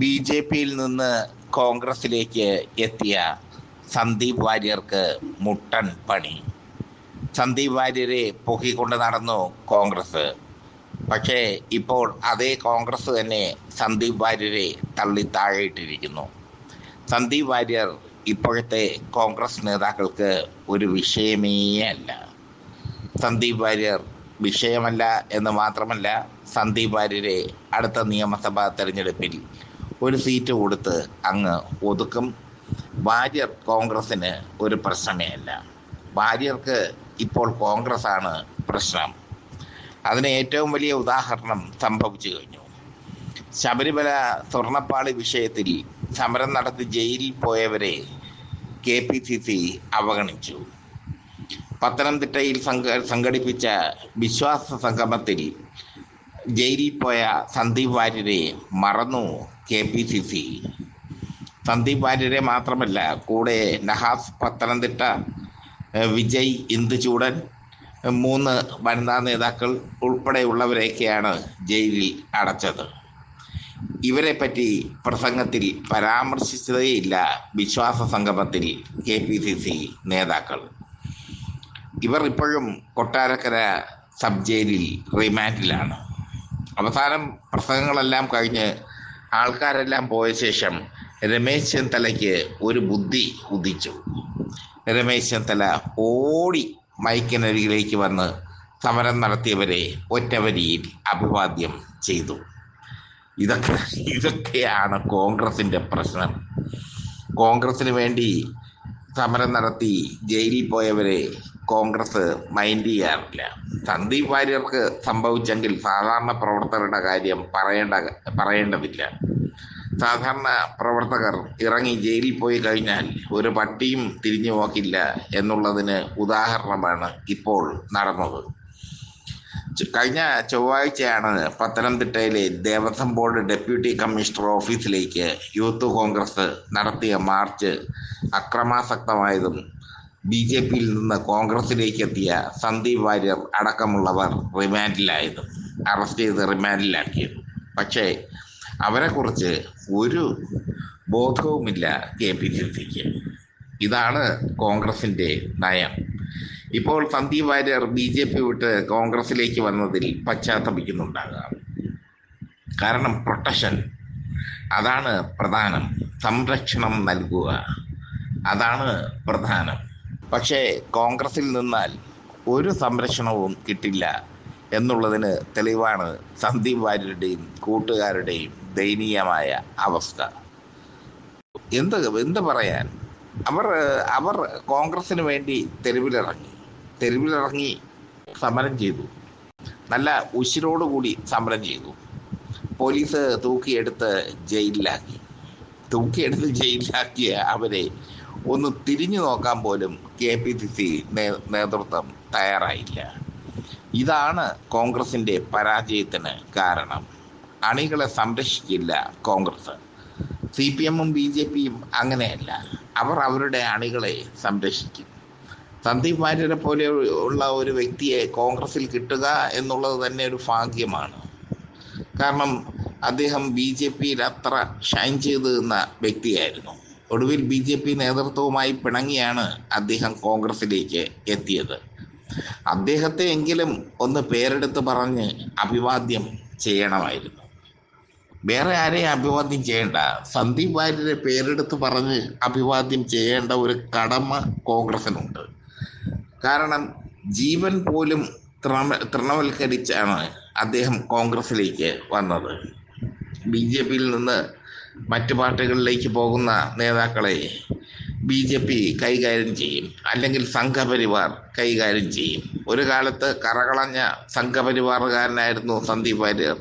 B J പിയിൽ നിന്ന് കോൺഗ്രസിലേക്ക് എത്തിയ സന്ദീപ് വാര്യർക്ക് മുട്ടൻ പണി. സന്ദീപ് വാര്യരെ പൊക്കിക്കൊണ്ട് നടന്നു കോൺഗ്രസ്. പക്ഷേ ഇപ്പോൾ അതേ കോൺഗ്രസ് തന്നെ സന്ദീപ് വാര്യരെ തള്ളി താഴെയിട്ടിരിക്കുന്നു. സന്ദീപ് വാര്യർ ഇപ്പോഴത്തെ കോൺഗ്രസ് നേതാക്കൾക്ക് ഒരു വിഷയമേ അല്ല. സന്ദീപ് വാര്യർ വിഷയമല്ല എന്ന് മാത്രമല്ല സന്ദീപ് വാര്യരെ അടുത്ത നിയമസഭാ തെരഞ്ഞെടുപ്പിൽ ഒരു സീറ്റ് കൊടുത്ത് അങ്ങ് ഒതുക്കും. വാര്യർ കോൺഗ്രസിന് ഒരു പ്രശ്നമേ അല്ല വാര്യർക്ക് ഇപ്പോൾ കോൺഗ്രസ് ആണ് പ്രശ്നം. അതിന് ഏറ്റവും വലിയ ഉദാഹരണം സംഭവിച്ചു കഴിഞ്ഞു. ശബരിമല സ്വർണപ്പാളി വിഷയത്തിൽ സമരം നടത്തി ജയിലിൽ പോയവരെ കെ പി സി സി അവഗണിച്ചു. പത്തനംതിട്ടയിൽ സംഘ സംഘടിപ്പിച്ച വിശ്വാസ സംഗമത്തിൽ ജയിലിൽ പോയ സന്ദീപ് വാര്യരെ മറന്നു K P C C. Sandeep വാര്യരെ മാത്രമല്ല കൂടെ നഹാസ് പത്തനംതിട്ട വിജയ് ഇന്ദുചൂടൻ മൂന്ന് വനിതാ നേതാക്കൾ ഉൾപ്പെടെയുള്ളവരെയൊക്കെയാണ് ജയിലിൽ അടച്ചത്. ഇവരെ പറ്റി പ്രസംഗത്തിൽ പരാമർശിച്ചതേയില്ല വിശ്വാസ സംഗമത്തിൽ കെ പി സി സി നേതാക്കൾ. ഇവർ ഇപ്പോഴും കൊട്ടാരക്കര സബ് ജയിലിൽ റിമാൻഡിലാണ്. അവസാനം പ്രസംഗങ്ങളെല്ലാം കഴിഞ്ഞ് ആൾക്കാരെല്ലാം പോയ ശേഷം രമേശ് ചെന്നിത്തലയ്ക്ക് ഒരു ബുദ്ധി ഉദിച്ചു. രമേശ് ചെന്നിത്തല ഓടി മൈക്കിനരികിലേക്ക് വന്ന് സമരം നടത്തിയവരെ ഒറ്റവരിയിൽ അഭിവാദ്യം ചെയ്തു. ഇതൊക്കെ ഇതൊക്കെയാണ് കോൺഗ്രസിന്റെ പ്രശ്നം. കോൺഗ്രസിന് വേണ്ടി സമരം നടത്തി ജയിലിൽ പോയവരെ കോൺഗ്രസ് മൈൻഡ് ചെയ്യാറില്ല. സന്ദീപ് വാര്യർക്ക് സംഭവിച്ചെങ്കിൽ സാധാരണ പ്രവർത്തകരുടെ കാര്യം പറയേണ്ട പറയേണ്ടതില്ല. സാധാരണ പ്രവർത്തകർ ഇറങ്ങി ജയിലിൽ പോയി കഴിഞ്ഞാൽ ഒരു പട്ടിയും തിരിഞ്ഞു നോക്കില്ല എന്നുള്ളതിന് ഉദാഹരണമാണ് ഇപ്പോൾ നടന്നത്. കഴിഞ്ഞ ചൊവ്വാഴ്ചയാണ് പത്തനംതിട്ടയിലെ ദേവസ്വം ബോർഡ് ഡെപ്യൂട്ടി കമ്മീഷണർ ഓഫീസിലേക്ക് യൂത്ത് കോൺഗ്രസ് നടത്തിയ മാർച്ച് അക്രമാസക്തമായതും ബി ജെ പിയിൽ നിന്ന് കോൺഗ്രസിലേക്ക് എത്തിയ സന്ദീപ് വാര്യർ അടക്കമുള്ളവർ റിമാൻഡിലായിരുന്നു. അറസ്റ്റ് ചെയ്ത് റിമാൻഡിലാക്കിയത് പക്ഷേ അവരെക്കുറിച്ച് ഒരു ബോധവുമില്ല കെ പി സി സിക്ക്. ഇതാണ് കോൺഗ്രസിന്റെ നയം. ഇപ്പോൾ Sandeep Warrier B J P വിട്ട് കോൺഗ്രസിലേക്ക് വന്നതിൽ പശ്ചാത്തപിക്കുന്നുണ്ടാകാം. കാരണം പ്രൊട്ടക്ഷൻ. അതാണ് പ്രധാനം. സംരക്ഷണം നൽകുക. അതാണ് പ്രധാനം. പക്ഷേ കോൺഗ്രസിൽ നിന്നാൽ ഒരു സംരക്ഷണവും കിട്ടില്ല എന്നുള്ളതിന് തെളിവാണ് സന്ദീപ് വാര്യരുടെയും കൂട്ടുകാരുടെയും ദയനീയമായ അവസ്ഥ. എന്ത് എന്ത് പറയാൻ? അവർ അവർ കോൺഗ്രസിന് വേണ്ടി തെരുവിലിറങ്ങി. തെരുവിലിറങ്ങി സമരം ചെയ്തു. നല്ല ഉശിരോടുകൂടി സമരം ചെയ്തു. പോലീസ് തൂക്കിയെടുത്ത് ജയിലിലാക്കി. തൂക്കിയെടുത്ത് ജയിലിലാക്കിയ അവരെ ഒന്ന് തിരിഞ്ഞു നോക്കാൻ പോലും കെ പി സി സി നേതൃത്വം തയ്യാറായില്ല. ഇതാണ് കോൺഗ്രസിന്റെ പരാജയത്തിന് കാരണം. അണികളെ സംരക്ഷിക്കില്ല കോൺഗ്രസ്. സി പി എമ്മും ബി ജെ പിയും അങ്ങനെയല്ല. അവർ അവരുടെ അണികളെ സംരക്ഷിക്കും. സന്ദീപ് വാര്യരെ പോലെ ഉള്ള ഒരു വ്യക്തിയെ കോൺഗ്രസിൽ കിട്ടുക എന്നുള്ളത് തന്നെ ഒരു ഭാഗ്യമാണ്. കാരണം അദ്ദേഹം ബി ജെ പിയിൽ അത്ര ഷൈൻ ചെയ്തു നിന്ന വ്യക്തിയായിരുന്നു. ഒടുവിൽ ബി ജെ പി നേതൃത്വവുമായി പിണങ്ങിയാണ് അദ്ദേഹം കോൺഗ്രസിലേക്ക് എത്തിയത്. അദ്ദേഹത്തെ എങ്കിലും ഒന്ന് പേരെടുത്ത് പറഞ്ഞ് അഭിവാദ്യം ചെയ്യണമായിരുന്നു. വേറെ ആരെയും അഭിവാദ്യം ചെയ്യേണ്ട. സന്ദീപ് വാര്യരെ പേരെടുത്ത് പറഞ്ഞ് അഭിവാദ്യം ചെയ്യേണ്ട ഒരു കടമ കോൺഗ്രസിനുണ്ട്. കാരണം ജീവൻ പോലും തൃണ തൃണവൽക്കരിച്ചാണ് അദ്ദേഹം കോൺഗ്രസിലേക്ക് വന്നത്. ബി ജെ പിയിൽ നിന്ന് മറ്റു പാർട്ടികളിലേക്ക് പോകുന്ന നേതാക്കളെ ബി ജെ പി കൈകാര്യം ചെയ്യും. അല്ലെങ്കിൽ സംഘപരിവാർ കൈകാര്യം ചെയ്യും. ഒരു കാലത്ത് കറകളഞ്ഞ സംഘപരിവാറുകാരനായിരുന്നു സന്ദീപ് വാര്യർ.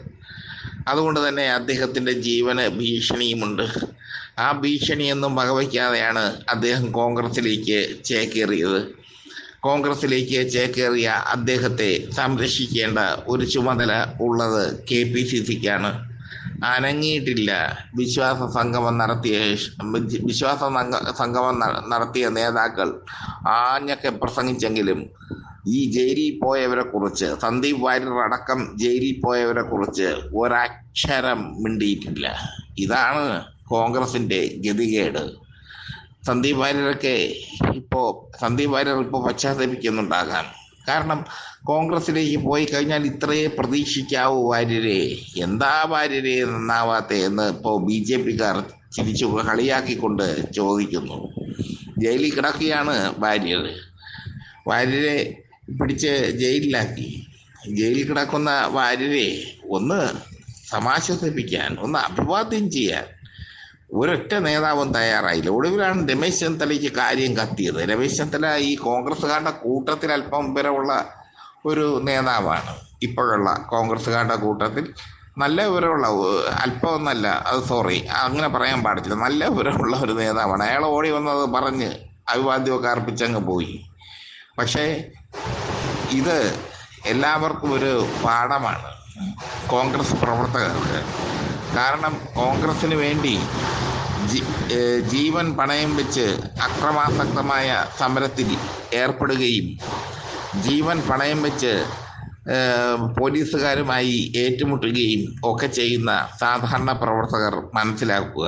അതുകൊണ്ട് തന്നെ അദ്ദേഹത്തിന്റെ ജീവന് ഭീഷണിയുമുണ്ട്. ആ ഭീഷണിയൊന്നും വകവയ്ക്കാതെയാണ് അദ്ദേഹം കോൺഗ്രസിലേക്ക് ചേക്കേറിയത്. കോൺഗ്രസിലേക്ക് ചേക്കേറിയ അദ്ദേഹത്തെ സംരക്ഷിക്കേണ്ട ഒരു ചുമതല ഉള്ളത് കെ പി സി സിക്കാണ്. അനങ്ങിയിട്ടില്ല. വിശ്വാസ സംഗമം നടത്തിയ വിശ്വാസ സംഗമം നടത്തിയ നേതാക്കൾ ആഞ്ഞൊക്കെ പ്രസംഗിച്ചെങ്കിലും ഈ ജയിലിൽ പോയവരെ കുറിച്ച് സന്ദീപ് വാര്യർ അടക്കം ജയിലിൽ പോയവരെ കുറിച്ച് ഒരക്ഷരം മിണ്ടിയിട്ടില്ല. ഇതാണ് കോൺഗ്രസിന്റെ ഗതികേട്. സന്ദീപ് വാര്യരൊക്കെ ഇപ്പോ സന്ദീപ് വാര്യർ ഇപ്പോൾ പശ്ചാത്തപിക്കുന്നുണ്ടാകാം. കാരണം കോൺഗ്രസിലേക്ക് പോയി കഴിഞ്ഞാൽ ഇത്രയേ പ്രതീക്ഷിക്കാവൂ വാര്യരെ എന്താ വാര്യരെ നന്നാവാത്ത എന്ന് ഇപ്പോൾ ബി ജെ പിക്കാർ ചിരിച്ചു കളിയാക്കിക്കൊണ്ട് ചോദിക്കുന്നു. ജയിലിൽ കിടക്കുകയാണ് വാര്യർ വാര്യരെ പിടിച്ച് ജയിലിലാക്കി. ജയിലിൽ കിടക്കുന്ന വാര്യരെ ഒന്ന് സമാശ്വസിപ്പിക്കാൻ ഒന്ന് അഭിവാദ്യം ചെയ്യാൻ ഒരൊറ്റ നേതാവും തയ്യാറായില്ല. ഒടുവിലാണ് രമേശ് ചെന്നിത്തലയ്ക്ക് കാര്യം കത്തിയത്. രമേശ് ചെന്നിത്തല ഈ കോൺഗ്രസ്സുകാരുടെ കൂട്ടത്തിൽ അല്പം വിവരമുള്ള ഒരു നേതാവാണ്. ഇപ്പോഴുള്ള കോൺഗ്രസ്സുകാരുടെ കൂട്ടത്തിൽ നല്ല വിവരമുള്ള അല്പമൊന്നല്ല അത് സോറി അങ്ങനെ പറയാൻ പാടില്ല. നല്ല വിവരമുള്ള ഒരു നേതാവാണ്. അയാൾ ഓടി വന്നത് പറഞ്ഞ് അഭിവാദ്യമൊക്കെ അർപ്പിച്ചങ്ങ് പോയി. പക്ഷേ ഇത് എല്ലാവർക്കും ഒരു പാഠമാണ് കോൺഗ്രസ് പ്രവർത്തകർക്ക് കാരണം കോൺഗ്രസ്സിന് വേണ്ടി ജീവൻ പണയം വെച്ച് അക്രമാസക്തമായ സമരത്തിൽ ഏർപ്പെടുകയും ജീവൻ പണയം വെച്ച് പോലീസുകാരുമായി ഏറ്റുമുട്ടുകയും ഒക്കെ ചെയ്യുന്ന സാധാരണ പ്രവർത്തകർ മനസ്സിലാക്കുക.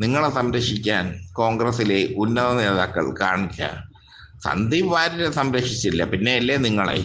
നിങ്ങളെ സംരക്ഷിക്കാൻ കോൺഗ്രസിലെ ഉന്നത നേതാക്കൾ കാണിച്ച സന്ദീപ് വാര്യരെ സംരക്ഷിച്ചില്ല പിന്നെയല്ലേ നിങ്ങളെ?